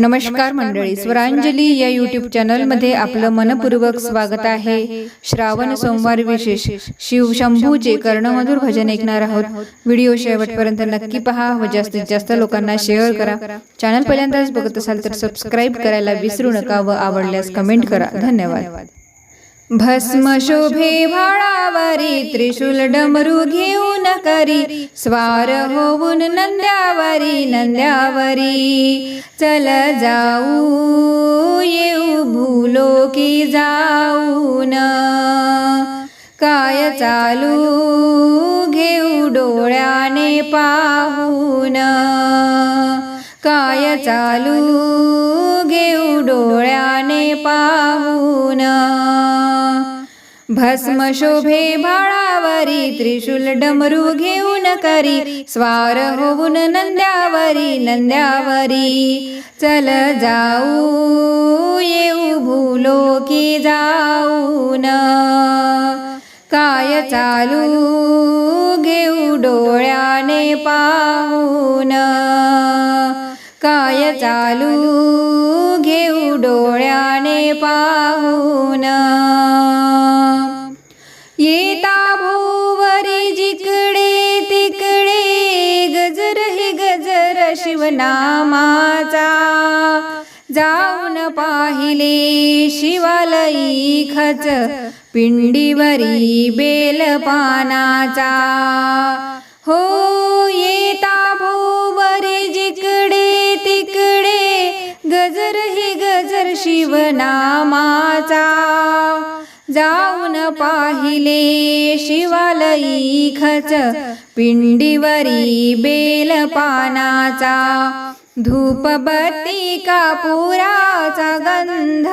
नमस्कार मंडळी स्वरांजली या युट्यूब चॅनलमध्ये आपलं मनपूर्वक स्वागत आहे. श्रावण सोमवार विशेष. शिव शंभूचे कर्णमधुर भजन ऐकणार आहोत व्हिडिओ शेवटपर्यंत नक्की पहा व जास्तीत जास्त लोकांना शेअर करा. चॅनल पहिल्यांदाच बघत असाल तर सबस्क्राईब करायला विसरू नका व आवडल्यास कमेंट करा. धन्यवाद. भस्म शोभे व्हाळावरी त्रिशूल डमरू घेऊन करी. स्वार होऊन नंद्यावरी नंद्यावरी. चल जाऊ येऊ भूलो की जाऊन. काय चालू घेऊ डोळ्याने पाहून. काय चालू घेऊ डोळ्याने पाहून. भस्म शोभे भाळावरी त्रिशूल डमरू घेऊन करी स्वार होऊन नंद्यावरी नंद्यावरी. चल जाऊ येऊ भूलो की जाऊन. काय चालू घेऊ डोळ्याने पाहून. काय चालू घेऊ डोळ्याने पाहून. शिवनामाचा जाऊन पाहिले शिवालयी खच पिंडीवरी बेलपानाचा. हो येता भूवरी जिकडे तिकडे गजर हे गजर शिवनामाचा. जाऊन पाहिले शिवालयी खच पिंडीवरी बेलपानाचा धूपबत्ती कापुराचा गंध.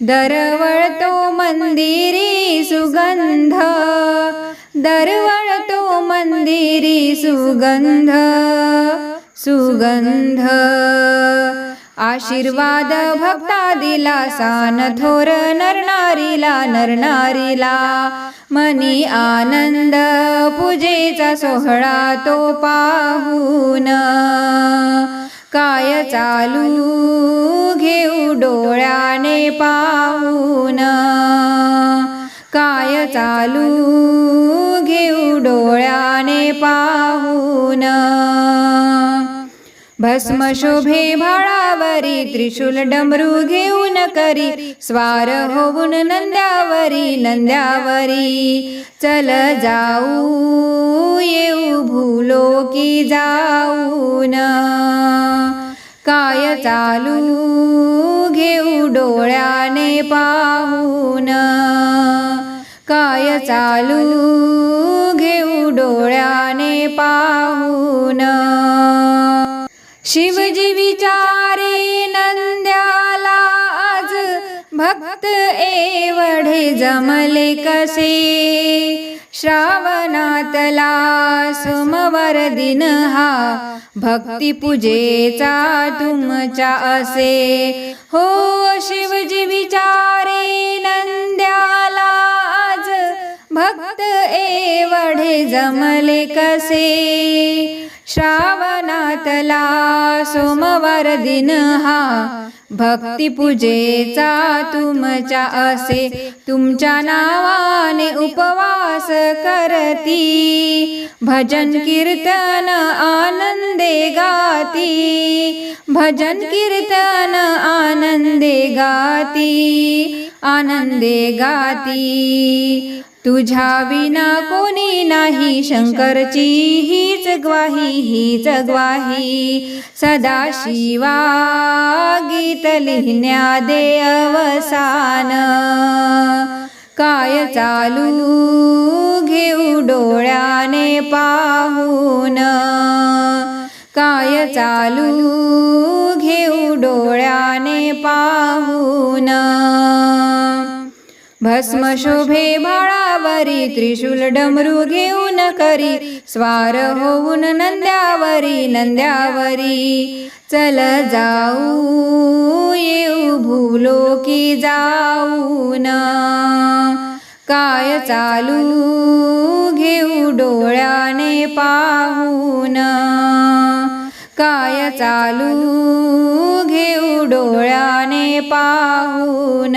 दरवळतो मंदिरी सुगंध. दरवळतो मंदिरी सुगंध. सुगंध. आशीर्वाद भक्ता दिला सान थोर नरनारीला नरनारीला. मनी आनंद पूजेचा सोहळा तो पाहून. काय चालू घेऊ डोळ्याने पाहून. काय चालू घेऊ डोळ्याने पाहून. भस्म शोभे भाळावरी त्रिशूल डमरू घेऊन करी स्वार होऊन नंद्यावरी नंद्यावरी चल जाऊ येऊ भूलो की जाऊन. काय चालू घेऊ डोळ्याने पाहून. काय चालू घेऊ डोळ्याने पाहून. शिवजी विचारे नंद्याला आज भक्त एवढे जमले कसे? श्रावणातला सोमवार दिन हा भक्ती पूजेचा तुमच्या असे. हो शिवजी विचारे नंद्याला आज भक्त एवढे जमले कसे? श्रा घातला सोमवार दिन हा. भक्ती पूजेचा तुमच्या असे. तुमच्या नावाने उपवास करती. भजन कीर्तन आनंदे गाती. भजन कीर्तन आनंदे गाती. आनंदे गाती. तुझ्या विना कोणी नाही. शंकरची हीच ग्वाही हीच ग्वाही. सदा शिवा गीत लिहिण्या दे अवसान. काय चालू घेऊ डोळ्याने पाहून. काय चालू घेऊ डोळ्याने पाहून. भस्म शोभे भाळावरी त्रिशूल डमरू घेऊन करी स्वार होऊन नंद्यावरी नंद्यावरी. चल जाऊ येऊ भूलो की जाऊन. काय चालू घेऊ डोळ्याने पाहून. काय चालू घेऊ डोळ्याने पाहून.